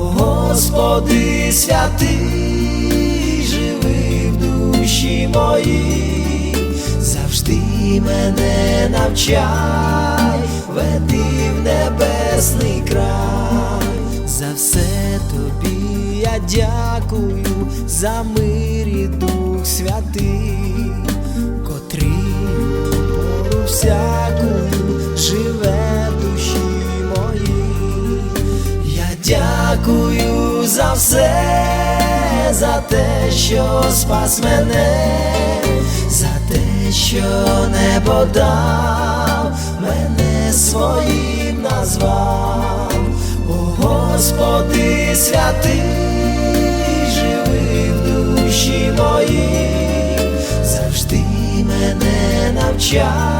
Господи святий, живи в душі моїй, завжди мене навчай, веди в небесний край, за все тобі я дякую, за мир і дух святий, котрий пору всякую живе дякую за все, за те, що спас мене, за те, що небо дав, мене своїм назвав, О Господи святий, живи в душі моїй, завжди мене навчай,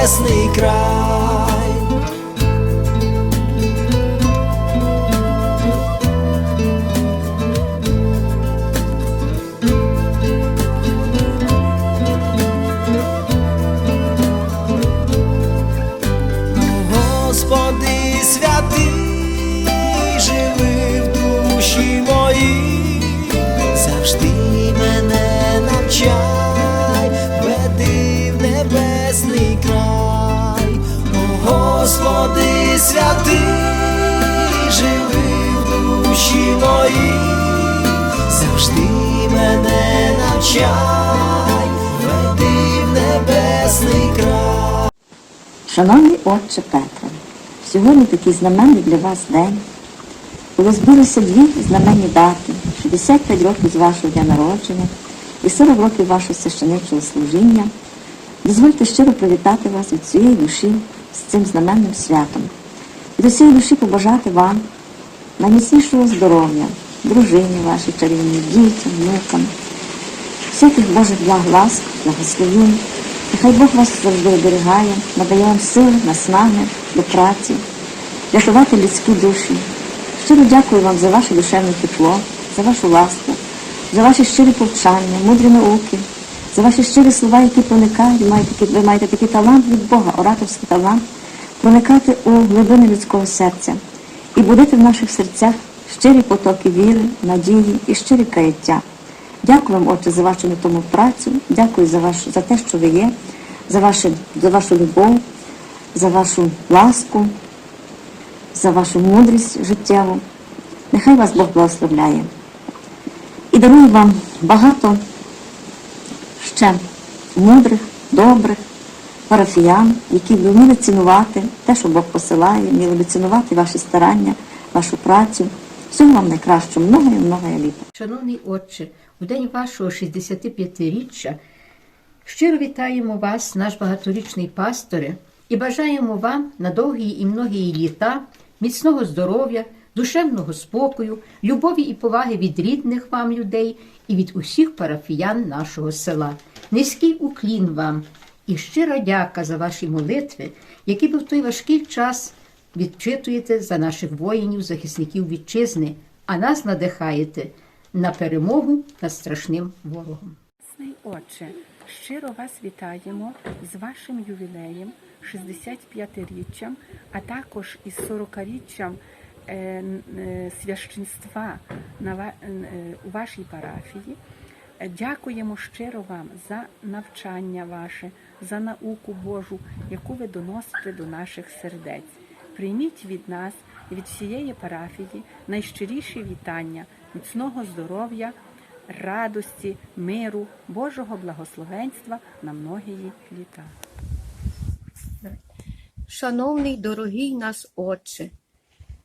небесний край. Святий, живи в душі моїй, завжди мене навчай, веди в небесний край. Шановний отче Петре, сьогодні такий знаменний для вас день, коли збулися дві знаменні дати 65 років з вашого дня народження і 40 років вашого священичого служіння. Дозвольте щиро привітати вас від цієї душі з цим знаменним святом. І до цієї душі побажати вам найміцнішого здоров'я, дружині вашій чарівній, дітям, внукам, всяких Божих благ, ласк, благословінь. Нехай Бог вас завжди оберігає, надає вам сили, наснаги до праці, рятувати людські душі. Щиро дякую вам за ваше душевне тепло, за вашу ласку, за ваші щирі повчання, мудрі науки, за ваші щирі слова, які проникають. Ви маєте такий талант від Бога, ораторський талант, проникати у глибини людського серця і будити в наших серцях щирі потоки віри, надії і щирі каяття. Дякую вам, Отче, за вашу нетому працю, дякую за, ваш, за те, що ви є, за, ваше, за вашу любов, за вашу ласку, за вашу мудрість життєву. Нехай вас Бог благословляє. І дарую вам багато ще мудрих, добрих парафіян, які б вміли цінувати те, що Бог посилає, вміли би цінувати ваші старання, вашу працю. Всього вам найкращого, много і много літа. Шановний отче, у день вашого 65-річчя щиро вітаємо вас, наш багаторічний пасторе, і бажаємо вам на довгі і многі літа, міцного здоров'я, душевного спокою, любові і поваги від рідних вам людей і від усіх парафіян нашого села. Низький уклін вам і щира дяка за ваші молитви, які ви в той важкий час відчитуєте за наших воїнів, захисників вітчизни, а нас надихаєте на перемогу над страшним ворогом. Ясний Отче, щиро вас вітаємо з вашим ювілеєм, 65-річчям, а також із 40-річчям е, е, священства е, у вашій парафії. Дякуємо щиро вам за навчання ваше, за науку Божу, яку ви доносите до наших сердець. Прийміть від нас і від всієї парафії найщиріші вітання, міцного здоров'я, радості, миру, Божого благословенства на многії літа. Шановний дорогий нас Отче,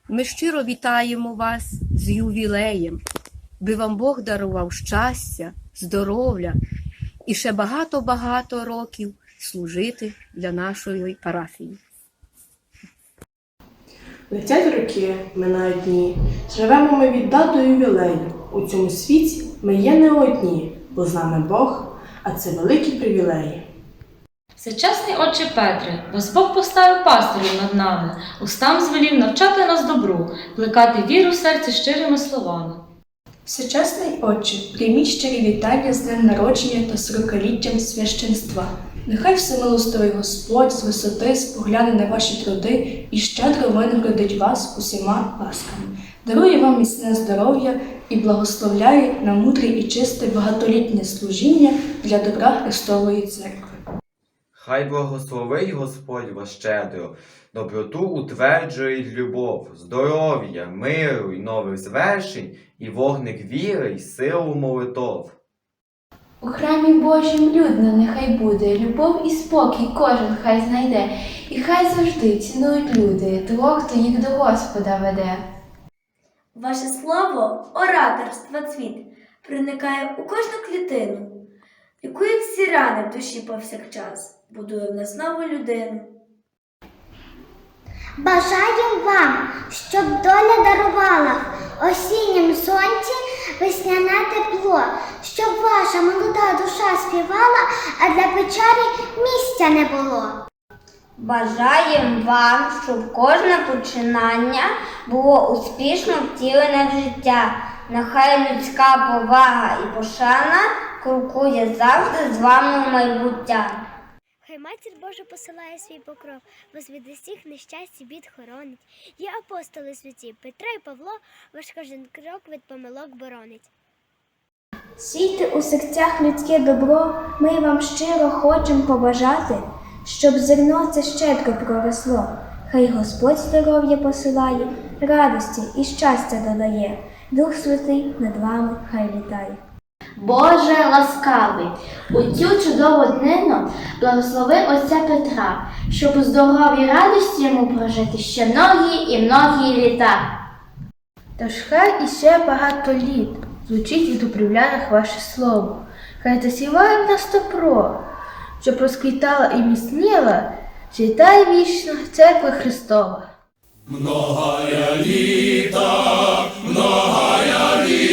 ми щиро вітаємо вас з ювілеєм, би вам Бог дарував щастя, здоров'я і ще багато-багато років служити для нашої парафії. Летять роки, минають дні. Живемо ми від дату ювілею. У цьому світі ми є не одні, бо з нами Бог, а це великі привілеї. Всечесний Отче Петре, вас Бог поставив пастирів над нами, устам звелів навчати нас добру, плекати віру в серці щирими словами. Всечесний Отче, прийміть щирі вітання з днем народження та сорокаліттям священства. Нехай всемилостивий Господь з висоти спогляне на ваші труди і щедро винагородить вас усіма ласками. Дарує вам міцне здоров'я і благословляє на мудре і чисте багатолітнє служіння для добра Христової церкви. Хай благословить Господь вас щедро, доброту утверджує любов, здоров'я, миру й нових звершень, і вогник віри й силу молитов. У храмі Божім людно нехай буде, любов і спокій кожен хай знайде, і хай завжди цінують люди того, хто їх до Господа веде. Ваше слово, ораторство цвіт, проникає у кожну клітину, лікує всі рани в душі повсякчас, будує в нас нову людину. Бажаємо вам, щоб доля дарувала осіннім сонці весняне тепло, щоб ваша молода душа співала, а для печалі місця не було. Бажаємо вам, щоб кожне починання було успішно втілене в життя. Нехай людська повага і пошана крокує завжди з вами в майбуття. Хай матір Божа посилає свій покров, вас від усіх нещасть і бід хоронить. Є апостоли святі Петро і Павло, ваш кожен крок від помилок боронить. Сійте у серцях людське добро, ми вам щиро хочемо побажати, щоб зерно це щедро проросло. Хай Господь здоров'я посилає, радості і щастя додає. Дух Святий над вами хай літає. Боже ласкавий, у цю чудову днину благослови отця Петра, щоб у здоровій радості йому прожити ще многі і многі літа. Тож хай іще багато літ звучить від управлянах ваше слово. Хай засіває в нас добро, щоб розквітала і міцніла, життя вічно церква Христова. Многая літа, многая літа.